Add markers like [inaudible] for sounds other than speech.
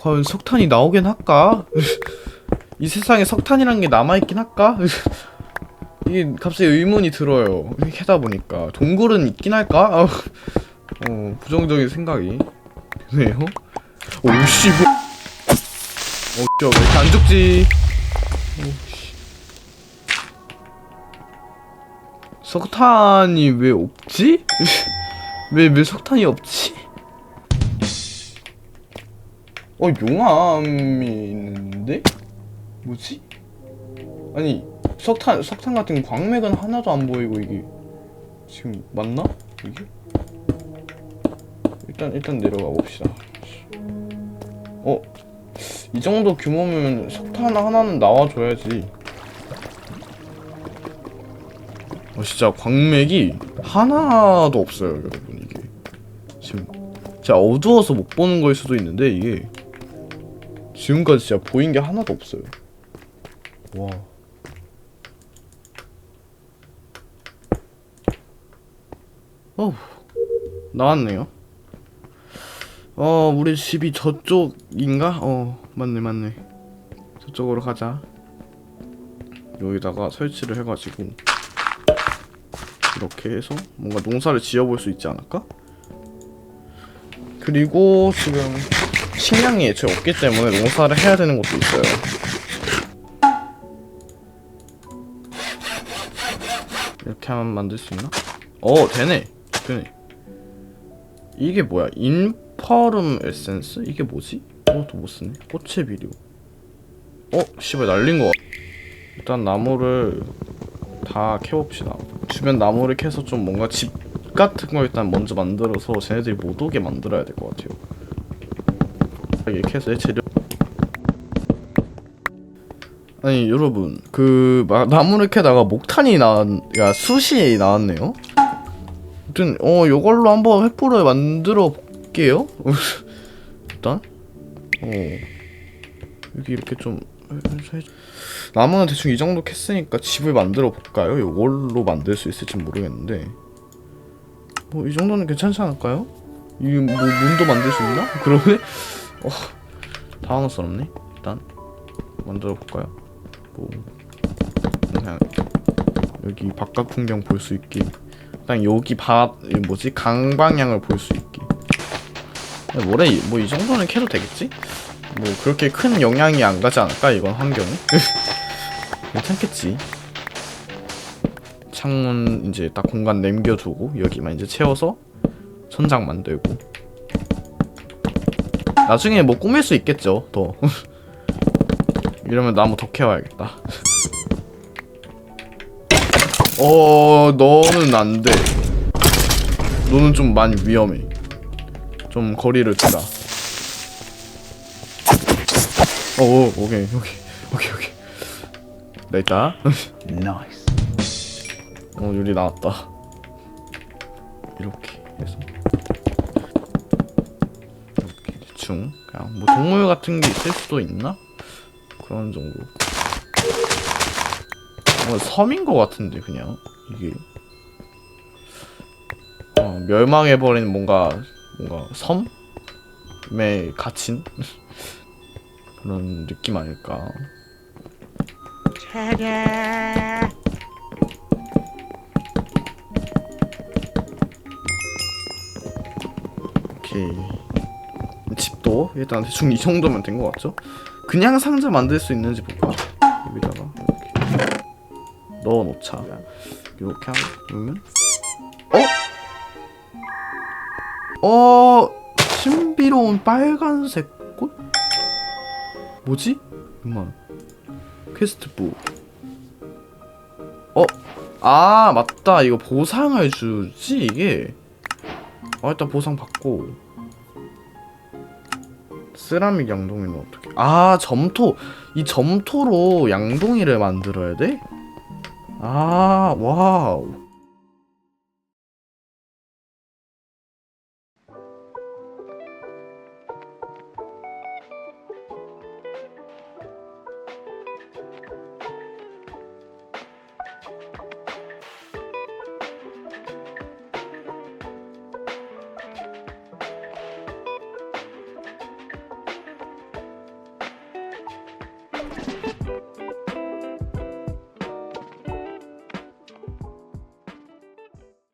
과연 석탄이 나오긴 할까? [laughs] 이 세상에 석탄이란 게 남아있긴 할까? [laughs] 이게 갑자기 의문이 들어요. 이렇게 하다 보니까 동굴은 있긴 할까? 아, 어 부정적인 생각이 드네요. 오씨 뭐? 어, 저 왜 이렇게 안 죽지? 오씨. 석탄이 왜 없지? [laughs] 왜, 왜 석탄이 없지? 어, 용암이 있는데? 뭐지? 아니, 석탄, 석탄 같은 광맥은 하나도 안 보이고, 이게. 지금, 맞나? 이게? 일단, 일단 내려가 봅시다. 어? 이 정도 규모면 석탄 하나는 나와줘야지. 어, 진짜 광맥이 하나도 없어요, 여러분, 이게. 지금, 제가 어두워서 못 보는 거일 수도 있는데, 이게. 지금까지 진짜 보인 게 하나도 없어요. 와. 어우, 나왔네요. 어, 우리 집이 저쪽인가? 어, 맞네, 맞네. 저쪽으로 가자. 여기다가 설치를 해가지고 이렇게 해서 뭔가 농사를 지어볼 수 있지 않을까? 그리고 지금 식량이 애초에 없기 때문에 농사를 해야 되는 것도 있어요. 이렇게 하면 만들 수 있나? 어, 되네. 되네. 이게 뭐야? 인퍼름 에센스? 이게 뭐지? 이것도 못 쓰네. 꽃의 비료. 어, 씨발 날린 거. 같- 일단 나무를 다 캐봅시다. 주변 나무를 캐서 좀 뭔가 집 같은 거 일단 먼저 만들어서 쟤네들이 못 오게 만들어야 될 것 같아요. 이렇게 해서 재료. 아니 여러분 그 마, 나무를 캐다가 목탄이 나왔, 야 숯이 나왔네요. 아무튼 어 요걸로 한번 횃불을 만들어 볼게요. [laughs] 일단 어 여기 이렇게 좀 나무는 대충 이 정도 캤으니까 집을 만들어 볼까요? 요걸로 만들 수 있을지 모르겠는데 뭐 이 정도는 괜찮지 않을까요? 이뭐 문도 만들 수 있나? [laughs] 그러네? 어 당황스럽네. 일단 만들어 볼까요? 뭐 그냥 여기 바깥 풍경 볼 수 있게. 일단 여기 바이 뭐지? 강 방향을 볼 수 있게. 뭐래? 뭐 이 정도는 캐도 되겠지? 뭐 그렇게 큰 영향이 안 가지 않을까 이건 환경에 [laughs] 괜찮겠지. 창문 이제 딱 공간 남겨두고 여기만 이제 채워서 천장 만들고 나중에 뭐 꾸밀 수 있겠죠 더 [laughs] 이러면 나무 더 캐와야겠다 [laughs] 어 너는 안돼 너는 좀 많이 위험해 좀 거리를 두라 어, 오, 오케이, 오케이, 오케이, 오케이. 나 있다. [laughs] Nice. 어, 유리 나왔다. 이렇게 해서. 대충. 그냥 뭐 동물 같은 게 있을 수도 있나? 그런 정도. 어, 섬인 것 같은데, 그냥. 이게. 어, 멸망해버린 뭔가, 뭔가 섬에 갇힌? [laughs] 그런 느낌 아닐까. 오케 일단 대충 이 정도면 된 것 같죠? 그냥 상자 만들 수 있는지 볼까? 여기다가 이렇게 넣어놓자. 이렇게 누르면 어? 어 신비로운 빨간색 꽃? 뭐지? 잠깐만 퀘스트북 어? 아 맞다 이거 보상을 주지 이게 아 일단 보상 받고 세라믹 양동이는 어떻게 아 점토. 이 점토로 양동이를 만들어야 돼? 아 와우